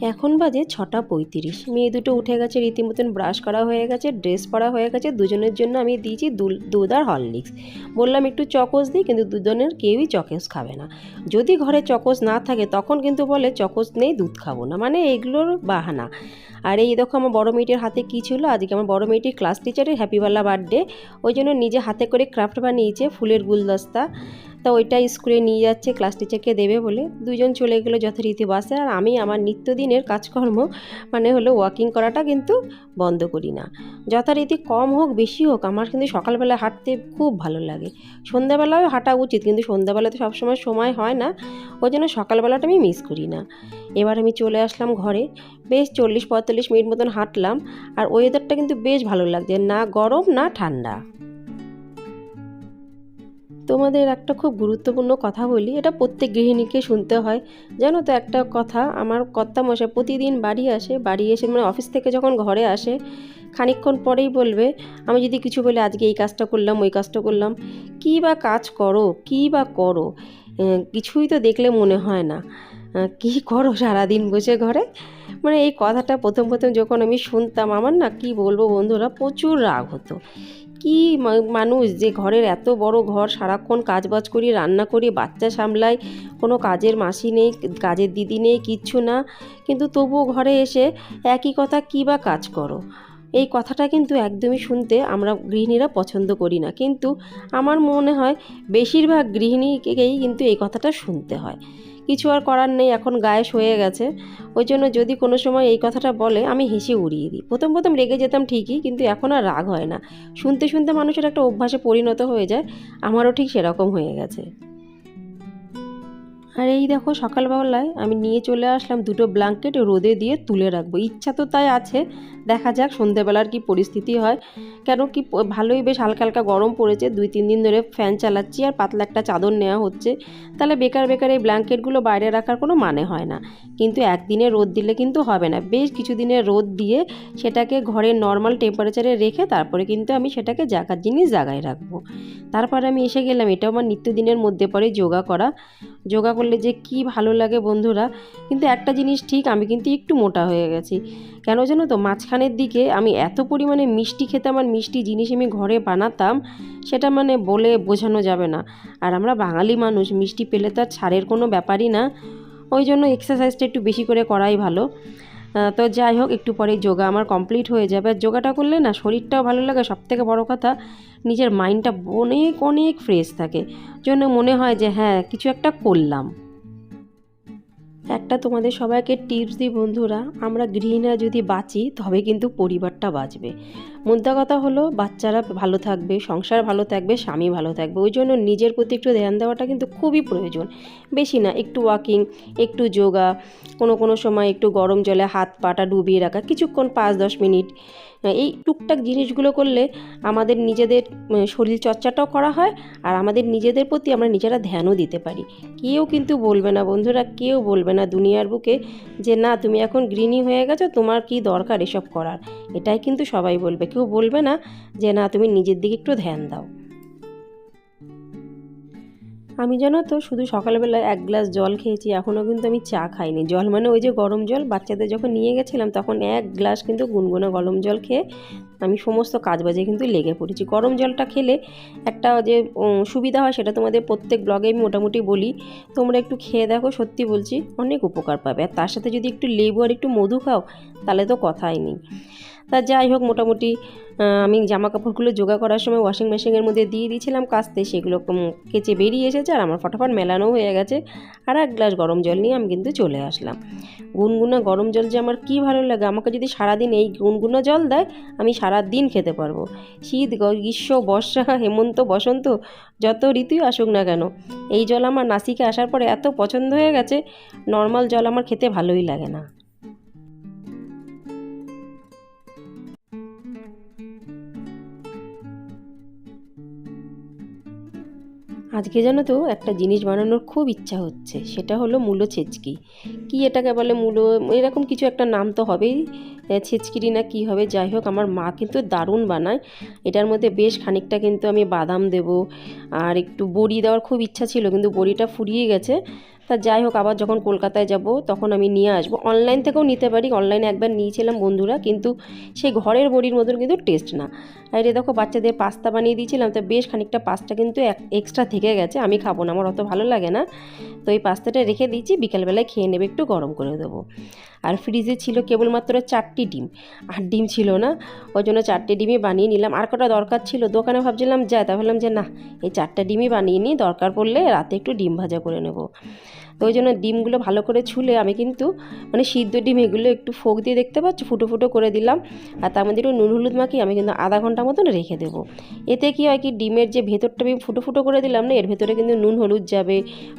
এখন বাজে ছটা পঁয়ত্রিশ। মেয়ে দুটো উঠে গেছে, রীতিমতন ব্রাশ করা হয়ে গেছে ড্রেস পরা হয়ে গেছে, দুজনের জন্য আমি দিয়েছি দুধ আর হরলিক্স বললাম, একটু চকোস দিই, কিন্তু দুজনের কেউই চকোস খাবে না। যদি ঘরে চকোস না থাকে, তখন কিন্তু বলে, চকোস নেই, দুধ খাব না। মানে এগুলোর বাহানা। আর এই দেখো আমার বড় মেয়েটির হাতে কী ছিল? আজকে আমার বড় মেয়েটির ক্লাস টিচারের হ্যাপিওয়ালা বার্থডে ওই জন্য নিজে হাতে করে ক্রাফট বানিয়েছে ফুলের গুলদস্তা। তা ওইটা স্কুলে নিয়ে যাচ্ছে ক্লাস টিচারকে দেবে বলে। দুজন চলে গেলো যথারীতি বাসে আর আমি আমার নিত্যদিনের কাজকর্ম মানে হলো ওয়াকিং করাটা কিন্তু বন্ধ করি না। যথারীতি কম হোক, বেশি হোক, আমার কিন্তু সকালবেলা হাঁটতে খুব ভালো লাগে। সন্ধ্যাবেলাও হাঁটা উচিত, কিন্তু সন্ধ্যাবেলা তো সবসময় সময় হয় না। ওই জন্য সকালবেলাটা আমি মিস করি না। এবার আমি চলে আসলাম ঘরে। বেশ চল্লিশ পঁয়তাল্লিশ মিনিট মতন হাঁটলাম আর ওয়েদারটা কিন্তু বেশ ভালো লাগছে, না গরম, না ঠান্ডা। তোমাদের একটা খুব গুরুত্বপূর্ণ কথা বলি, এটা প্রত্যেক গৃহিণীকে শুনতে হয়। জানো তো একটা কথা, আমার কর্তা মশাই প্রতিদিন বাড়ি আসে, বাড়ি এসে মানে অফিস থেকে যখন ঘরে আসে, খানিকক্ষণ পরেই বলবে, আমি যদি কিছু বলে আজকে এই কাজটা করলাম, ওই কাজটা করলাম, কী বা কাজ করো, কী বা করো? কিছুই তো দেখলে মনে হয় না। কী করো সারাদিন বসে ঘরে? মানে এই কথাটা প্রথম প্রথম যখন আমি শুনতাম, আমার না কি বলব বন্ধুরা, প্রচুর রাগ হতো। কি মানুষ যে ঘরের এত বড় ঘর, সারাক্ষণ কাজবাজ করি, রান্না করি, বাচ্চা সামলাই, কোনো কাজের মাসি নেই, কাজের দিদি নেই, কিচ্ছু না। কিন্তু তবুও ঘরে এসে একই কথা, কী বা কাজ করো? এই কথাটা কিন্তু একদমই শুনতে আমরা গৃহিণীরা পছন্দ করি না। কিন্তু আমার মনে হয়, বেশিরভাগ গৃহিণীকেই কিন্তু এই কথাটা শুনতে হয়। কিছু আর করার নেই, এখন গায়েস হয়ে গেছে। ওই জন্য যদি কোনো সময় এই কথাটা বলে, আমি হেসে উড়িয়ে দিই। প্রথম প্রথম রেগে যেতাম ঠিকই, কিন্তু এখন আর রাগ হয় না। শুনতে শুনতে মানুষের একটা অভ্যাসে পরিণত হয়ে যায়, আমারও ঠিক সেরকম হয়ে গেছে। আর এই দেখো সকালবেলায় আমি নিয়ে চলে আসলাম দুটো ব্ল্যাঙ্কেট রোদে দিয়ে তুলে রাখব। ইচ্ছা তো তাই আছে, দেখা যাক সন্ধেবেলার কি পরিস্থিতি হয়। কেন কি ভালোই বেশ হালকা হালকা গরম পড়েছে, দুই তিন দিন ধরে ফ্যান চালাচ্ছি আর পাতলা একটা চাদর নেওয়া হচ্ছে। তাহলে বেকার বেকার এই ব্ল্যাঙ্কেটগুলো বাইরে রাখার কোনো মানে হয় না। কিন্তু একদিনে রোদ দিলে কিন্তু হবে না। বেশ কিছুদিনের রোদ দিয়ে সেটাকে ঘরের নর্মাল টেম্পারেচারে রেখে তারপরে কিন্তু আমি সেটাকে জায়গার জিনিস জাগায় রাখব। তারপরে আমি এসে গেলাম, এটাও আমার নিত্যদিনের মধ্যে পড়ে যোগা করা। যোগা করলে যে কি ভালো লাগে বন্ধুরা, কিন্তু একটা জিনিস ঠিক, আমি কিন্তু একটু মোটা হয়ে গেছি। কেন জানো তো? মাঝখানের দিকে আমি এত পরিমাণে মিষ্টি খেতাম আর মিষ্টি জিনিস আমি ঘরে বানাতাম, সেটা মানে বলে বোঝানো যাবে না। আর আমরা বাঙালি মানুষ, মিষ্টি পেলে তো আর ছাড়ের কোনো ব্যাপারই না। ওই জন্য এক্সারসাইজটা একটু বেশি করে করাই ভালো। তো যাই হোক, একটু পরে যোগা আমার কমপ্লিট হয়ে যাবে। আর যোগাটা করলে না, শরীরটাও ভালো লাগে। সব থেকে বড়ো কথা, নিজের মাইন্ডটা অনেক অনেক ফ্রেশ থাকে। জন্য মনে হয় যে হ্যাঁ কিছু একটা করলাম। একটা তোমাদের সবাইকে টিপস দিই বন্ধুরা, আমরা গৃহিণীরা যদি বাঁচি, তবে কিন্তু পরিবারটা বাঁচবে। মোদ্দা কথা হলো বাচ্চারা ভালো থাকবে সংসার ভালো থাকবে স্বামী ভালো থাকবে। ওই জন্য নিজের প্রতি একটু ধ্যান দেওয়াটা কিন্তু খুবই প্রয়োজন। বেশি না একটু ওয়াকিং একটু যোগা কোনো কোনো সময় একটু গরম জলে হাত পাটা ডুবিয়ে রাখা কিছুক্ষণ পাঁচ দশ মিনিট। এই টুকটাক জিনিসগুলো করলে আমাদের নিজেদের উম, শরীর চর্চাটাও করা হয় আর আমাদের নিজেদের প্রতি আমরা নিজেরা ধ্যানও দিতে পারি। কেউ কিন্তু বলবে না বন্ধুরা কেউ বলবে না দুনিয়ার বুকে যে না তুমি এখন গৃহিণী হয়ে গেছো তোমার কি দরকার এসব করার? এটাই কিন্তু সবাই বলবে। কেউ বলবে না যে, না, তুমি নিজের দিকে একটু ধ্যান দাও। আমি জানো তো, শুধু সকালবেলা এক গ্লাস জল খেয়েছি এখনও কিন্তু আমি চা খাইনি। জল মানে ওই যে গরম জল, বাচ্চাদের যখন নিয়ে গেছিলাম, তখন এক গ্লাস কিন্তু গুনগুনা গরম জল খেয়ে আমি সমস্ত কাজ বাজে কিন্তু লেগে পড়েছি। গরম জলটা খেলে একটা যে সুবিধা হয়, সেটা তোমাদের প্রত্যেক ব্লগে আমি মোটামুটি বলি। তোমরা একটু খেয়ে দেখো, সত্যি বলছি, অনেক উপকার পাবে। আর তার সাথে যদি একটু লেবু আর একটু মধু খাও, তাহলে তো কথাই নেই। তা যাই হোক, মোটামুটি আমি জামা কাপড়গুলো জোগা করার সময় ওয়াশিং মেশিনের মধ্যে দিয়ে দিয়েছিলাম কাস্তে। সেগুলো কেচে বেরিয়ে এসেছে আর আমার ফটাফট মেলানো হয়ে গেছে। আর এক গ্লাস গরম জল নিয়ে আমি কিন্তু চলে আসলাম। গুনগুনা গরম জল যে আমার কী ভালো লাগে, আমাকে যদি সারাদিন এই গুনগুনা জল দেয়, আমি সারা দিন খেতে পারব। শীত গ্রীষ্ম, বর্ষা, হেমন্ত, বসন্ত, যত ঋতুই আসুক না কেন, এই জল আমার নাসিকে আসার পরে এত পছন্দ হয়ে গেছে নর্মাল জল আমার খেতে ভালোই লাগে না। আজকে জানো তো একটা জিনিস বানানোর খুব ইচ্ছা হচ্ছে, সেটা হলো মূলো ছেচকি। কি এটাকে বলে মূলো? এরকম কিছু একটা নাম তো হবেই। ছেচকিরি না কি হবে? যাই হোক, আমার মা কিন্তু দারুণ বানায়। এটার মধ্যে বেশ খানিকটা কিন্তু আমি বাদাম দেব। আর একটু বড়ি দেওয়ার খুব ইচ্ছা ছিল, কিন্তু বড়িটা ফুরিয়ে গেছে। তা যাই হোক, আবার যখন কলকাতায় যাব, তখন আমি নিয়ে আসব। অনলাইন থেকেও নিতে পারি, অনলাইনে একবার নিয়েছিলাম বন্ধুরা, কিন্তু সেই ঘরের বড়ির মতন কিন্তু টেস্ট না। আর এটা দেখো, বাচ্চাদের পাস্তা বানিয়ে দিয়েছিলাম, তো বেশ খানিকটা পাস্তা কিন্তু এক্সট্রা থেকে গেছে। আমি খাব না, আমার অত ভালো লাগে না। তো এই পাস্তাটা রেখে দিয়েছি, বিকালবেলায় খেয়ে নেবে, একটু গরম করে দেবো। আর ফ্রিজে ছিল কেবলমাত্র চারটি ডিম। আর ডিম ছিল না, ওই জন্য চারটে ডিমই বানিয়ে নিলাম। আর কটা দরকার ছিল, দোকানে ভাবছিলাম যায় তা ভাবলাম যে না, এই চারটে ডিমই বানিয়ে নিই, দরকার পড়লে রাতে একটু ডিম ভাজা করে নেব। তো ওই জন্য ডিমগুলো ভালো করে ছুলে আমি কিন্তু মানে সিদ্ধ ডিম এগুলো একটু ফোক দিয়ে দেখতে পাচ্ছ, ফুটো ফুটো করে দিলাম। আর তার মধ্যে একটু নুন হলুদ মাখিয়ে আমি কিন্তু আধা ঘণ্টা মতন রেখে দেবো। এতে কি হয় কি, ডিমের যে ভেতরটা আমি ফুটো ফুটো করে দিলাম না, এর ভেতরে কিন্তু নুন হলুদ যাবে,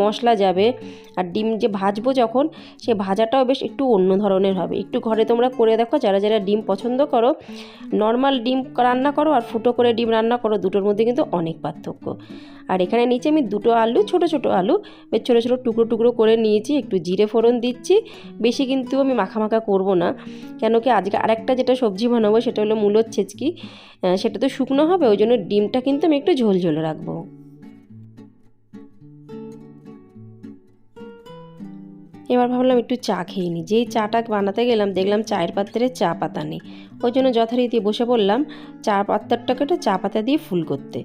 মশলা যাবে। আর ডিম যে ভাজবো যখন, সে ভাজাটাও বেশ একটু অন্য ধরনের হবে। একটু ঘরে তোমরা করে দেখো, যারা যারা ডিম পছন্দ করো, নর্মাল ডিম রান্না করো আর ফুটো করে ডিম রান্না করো, দুটোর মধ্যে কিন্তু অনেক পার্থক্য। আর এখানে নিচে আমি দুটো আলু, ছোট ছোট আলু, বেশ ছোটো ছোটো টুকরো টুকরো করে নিয়েছি, একটু জিরে ফোড়ন দিচ্ছি, বেশি কিন্তু আমি মাখা মাখা করব না। কেন কি আজকে আরেকটা যেটা সবজি বানাবো সেটা হলো মূলোর ছেচকি। সেটা তো শুকনো হবে, ওই জন্য ডিমটা কিন্তু আমি একটু ঝোল ঝোল রাখব। এবার ভাবলাম একটু চা খেয়ে নিই যেই চাটা বানাতে গেলাম, দেখলাম চায়ের পাত্রে চা পাতা নেই। ওই জন্য যথারীতি বসে পড়লাম, চা পাত্রটাকে একটা চা পাতা দিয়ে ফুল করতে।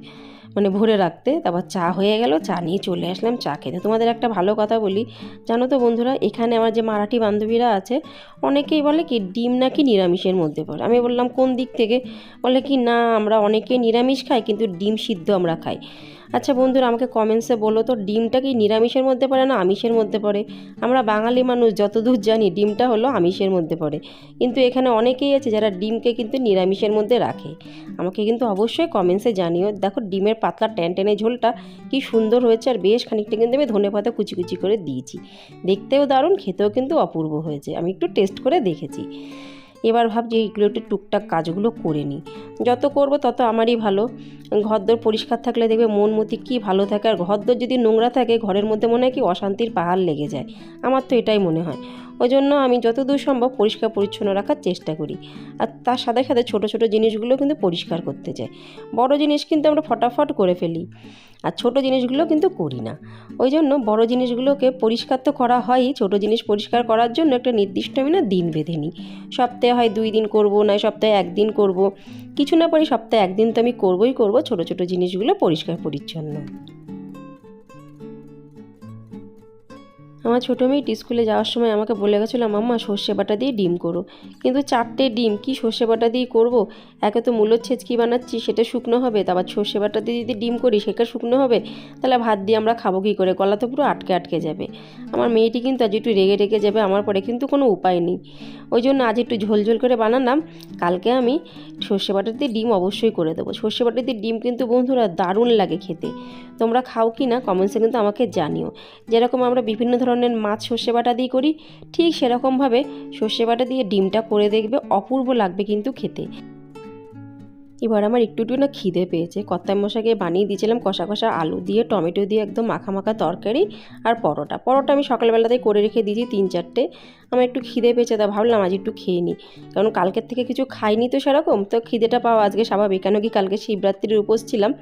মানে ভরে রাখতে, তারপর চা হয়ে গেল, চা নিয়ে চলে আসলাম, চা খেতে। তোমাদের একটা ভালো কথা বলি, জানো তো বন্ধুরা, এখানে আমার যে মারাঠি বান্ধবীরা আছে, অনেকেই বলে কি, ডিম নাকি নিরামিষের মধ্যে পড়ে। আমি বললাম, কোন দিক থেকে? বলে কি, না, আমরা অনেকে নিরামিষ খাই, কিন্তু ডিম সিদ্ধ আমরা খাই। আচ্ছা বন্ধুরা, আমাকে কমেন্টসে বলো তো, ডিমটা কি নিরামিষের মধ্যে পড়ে না আমিষের মধ্যে পড়ে? আমরা বাঙালি মানুষ যতদূর জানি, ডিমটা হলো আমিষের মধ্যে পড়ে। কিন্তু এখানে অনেকেই আছে যারা ডিমকে কিন্তু নিরামিষের মধ্যে রাখে। আমাকে কিন্তু অবশ্যই কমেন্টসে জানিও। দেখো, ডিমের পাতলা ট্যান টেনে ঝোলটা কি সুন্দর হয়েছে আর বেশ খানিকটা কিন্তু আমি ধনে পাতা কুচি কুচি করে দিয়েছি। দেখতেও দারুণ, খেতেও কিন্তু অপূর্ব হয়েছে। আমি একটু টেস্ট করে দেখেছি। এবার ভাবছি এইগুলো একটু টুকটাক কাজগুলো করে নিই। যত করব তত আমারই ভালো। ঘরদোর পরিষ্কার থাকলে দেখবে মন মতি কী ভালো থাকে। আর ঘরদোর যদি নোংরা থাকে, ঘরের মধ্যে মনে হয় কি অশান্তির পাহাড় লেগে যায়। আমার তো এটাই মনে হয়। ওই জন্য আমি যতদূর সম্ভব পরিষ্কার পরিচ্ছন্ন রাখার চেষ্টা করি। আর তার সাথে সাথে ছোটো ছোটো জিনিসগুলো কিন্তু পরিষ্কার করতে চাই। বড় জিনিস কিন্তু আমরা ফটাফট করে ফেলি আর ছোট জিনিসগুলো কিন্তু করি না। ওই জন্য বড় জিনিসগুলোকে পরিষ্কার তো করা হয়ই, ছোট জিনিস পরিষ্কার করার জন্য একটা নির্দিষ্ট আমি না দিন বেঁধে নিই। সপ্তাহে হয় দুই দিন করব না সপ্তাহে একদিন করব। কিছু না পারি সপ্তাহে একদিন তো আমি করবই করব, ছোট ছোট জিনিসগুলো পরিষ্কার পরিচ্ছন্ন। আমার ছোটো মেয়েটি স্কুলে যাওয়ার সময় আমাকে বলে গেছিল, মাম্মা, সর্ষে বাটা দিয়ে ডিম করো। কিন্তু চারটে ডিম কি সর্ষে বাটা দিয়ে করব? একে তো মূলোর ছেচকি বানাচ্ছি, সেটা শুকনো হবে। তারপর সর্ষে বাটা দিয়ে যদি ডিম করি, সেটা শুকনো হবে? তাহলে ভাত দিয়ে আমরা খাব কী করে? গলা তো পুরো আটকে আটকে যাবে। আমার মেয়েটি কিন্তু আজ একটু রেগে রেগে যাবে, আমার পরে কিন্তু কোনো উপায় নেই। ওই জন্য আজ একটু ঝোল ঝোল করে বানালাম। কালকে আমি সর্ষে বাটা দিয়ে ডিম অবশ্যই করে দেবো। সর্ষে বাটা দিয়ে ডিম কিন্তু বন্ধুরা দারুণ লাগে খেতে। তোমরা খাও কি না, কমেন্টসে কিন্তু আমাকে জানিও। যেরকম আমরা বিভিন্ন ধরনের মাছ সর্ষে বাটা দিয়ে করি, ঠিক সেরকমভাবে সর্ষে বাটা দিয়ে ডিমটা করে দেখবে, অপূর্ব লাগবে কিন্তু খেতে। এবার আমার একটু একটু না খিদে পেয়েছে কর্তাই মশাকে বানিয়ে দিয়েছিলাম কষা কষা আলু দিয়ে, টমেটো দিয়ে একদম মাখা মাখা তরকারি আর পরোটা। পরোটা আমি সকালবেলাতেই করে রেখে দিয়েছি তিন চারটে। আমার একটু খিদে পেয়েছে, তা ভাবলাম আজ একটু খেয়ে নিই। কারণ কালকের থেকে কিছু খাইনি তো সেরকম, তো খিদেটা পাওয়া আজকে স্বাভাবিক। কেন কি কালকে শিবরাত্রির উপোস ছিলাম।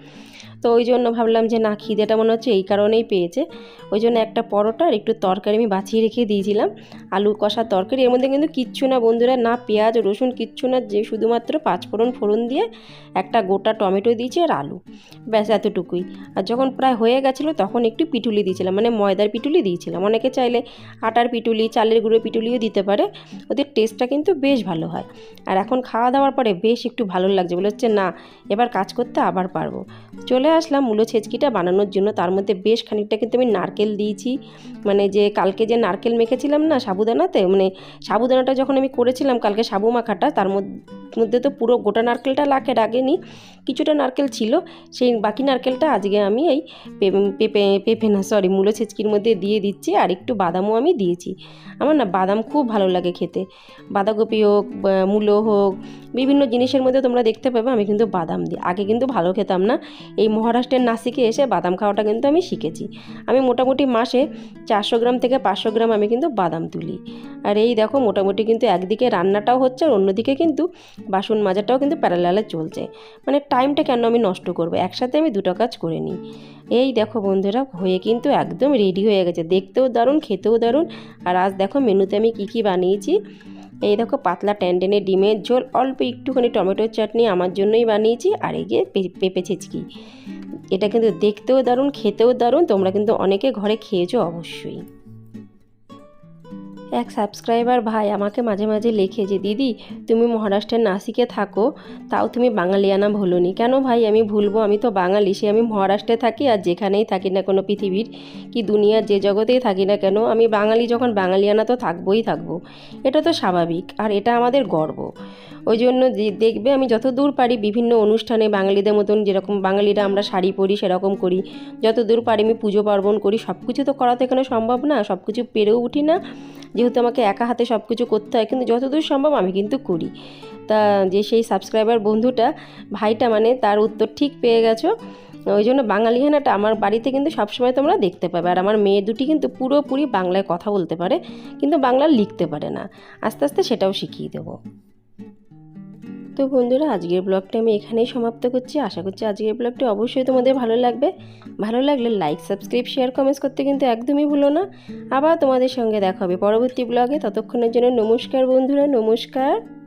তো ওই জন্য ভাবলাম যে, না, খিদেটা মনে হচ্ছে এই কারণেই পেয়েছে। ওই জন্য একটা পরোটা আর একটু তরকারি আমি বাছিয়ে রেখে দিয়েছিলাম। আলু কষা তরকারি, এর মধ্যে কিন্তু কিচ্ছু না বন্ধুরা, না পেঁয়াজ, রসুন কিচ্ছু না, যে শুধুমাত্র পাঁচ ফোড়ন ফোড়ন দিয়ে একটা গোটা টমেটো দিয়েছি আর আলু। ব্যাস, এতটুকুই। আর যখন প্রায় হয়ে গেছিল, তখন একটু পিটুলি দিয়েছিলাম মানে ময়দার পিটুলি দিয়েছিলাম। অনেকে চাইলে আটার পিটুলি, চালের গুঁড়ো পিটুলিও দিতে পারে। ওদের টেস্টটা কিন্তু বেশ ভালো হয়। আর এখন খাওয়া দাওয়ার পরে বেশ একটু ভালো লাগছে। বলে হচ্ছে, না, এবার কাজ করতে আবার পারব। চলে আসলাম, মূলো ছেচকিটা বানানোর জন্য। তার মধ্যে বেশ খানিকটা কিন্তু আমি নারকেল দিয়েছি। মানে যে কালকে যে নারকেল মেখেছিলাম না সাবুদানাতে মানে সাবুদানাটা যখন আমি করেছিলাম কালকে সাবু মাখাটা, তার মধ্যে তো পুরো গোটা নারকেলটা লাখে লাগেনি কিছুটা নারকেল ছিল। সেই বাকি নারকেলটা আজকে আমি এই পেঁপে পেঁপে না সরি মূলো ছেচকির মধ্যে দিয়ে দিচ্ছি আর একটু বাদামও আমি দিয়েছি। আমার না বাদাম খুব ভালো লাগে খেতে। বাঁধাকপি হোক মূলো হোক, বিভিন্ন জিনিসের মধ্যে তোমরা দেখতে পাবে, আমি কিন্তু বাদাম দিই। আগে কিন্তু ভালো খেতাম না। এই মহারাষ্ট্রের নাসিকে এসে বাদাম খাওয়াটা কিন্তু আমি শিখেছি। আমি মোটামুটি মাসে চারশো গ্রাম থেকে পাঁচশো গ্রাম আমি কিন্তু বাদাম তুলি। আর এই দেখো মোটামুটি কিন্তু একদিকে রান্নাটাও হচ্ছে আর অন্যদিকে কিন্তু বাসন মাজাটাও কিন্তু প্যারালালে চলছে। মানে টাইমটা কেন আমি নষ্ট করব? একসাথে আমি দুটো কাজ করে নিই। এই দেখো বন্ধুরা, হয়ে কিন্তু একদম রেডি হয়ে গেছে। দেখতেও দারুণ, খেতেও দারুণ। আর আজ দেখো মেনুতে আমি কি কি বানিয়েছি? এই দেখো পাতলা ট্যান্ডেনে ডিমের ঝোল, অল্প একটুখানি টমেটোর চাটনি আমার জন্যই বানিয়েছি, আর এই যে পে- পেঁপে ছেচকি। এটা কিন্তু দেখতেও দারুণ, খেতেও দারুণ, তোমরা কিন্তু অনেকে ঘরে খেয়েছো অবশ্যই। এক সাবস্ক্রাইবার ভাই আমাকে মাঝে মাঝে লেখে যে, দিদি, তুমি মহারাষ্ট্রের নাসিকে থাকো, তাও তুমি বাঙালিয়ানা ভুলোনি। কেন ভাই, আমি ভুলবো? আমি তো বাঙালি, সে আমি মহারাষ্ট্রে থাকি আর যেখানেই থাকি না কোনো পৃথিবীর, কি দুনিয়ার যে জগতেই থাকি না কেন, আমি বাঙালি যখন বাঙালিয়ানা তো থাকবোই থাকব। এটা তো স্বাভাবিক আর এটা আমাদের গর্ব। ওই জন্য যে- দেখবে আমি যত দূর পারি বিভিন্ন অনুষ্ঠানে বাঙালিদের মতন যেরকম বাঙালিরা আমরা শাড়ি পরি সেরকম করি। যত দূর পারি আমি পুজো পার্বণ করি সব কিছু তো করা তো এখানে সম্ভব না? সব কিছু পেরেও উঠি না। যেহেতু আমাকে একা হাতে সব কিছু করতে হয়, কিন্তু যতদূর সম্ভব আমি কিন্তু করি। তা যে সেই সাবস্ক্রাইবার বন্ধুটা, ভাইটা মানে তার উত্তর ঠিক পেয়ে গেছো। ওই জন্য বাঙালি হেনাটা আমার বাড়িতে কিন্তু সবসময় তোমরা দেখতে পাবে। আর আমার মেয়ে দুটি কিন্তু পুরোপুরি বাংলায় কথা বলতে পারে, কিন্তু বাংলা লিখতে পারে না। আস্তে আস্তে সেটাও শিখিয়ে দেবো। তো বন্ধুরা, আজকের ব্লগটা আমি এখানেই সমাপ্ত করছি। আশা করছি আজকের ব্লগটি অবশ্যই তোমাদের ভালো লাগবে। ভালো লাগলে লাইক সাবস্ক্রাইব শেয়ার কমেন্টস করতে কিন্তু একদমই ভুলো না। আবার তোমাদের সঙ্গে দেখা হবে পরবর্তী ব্লগে। ততক্ষণের জন্য নমস্কার বন্ধুরা, নমস্কার।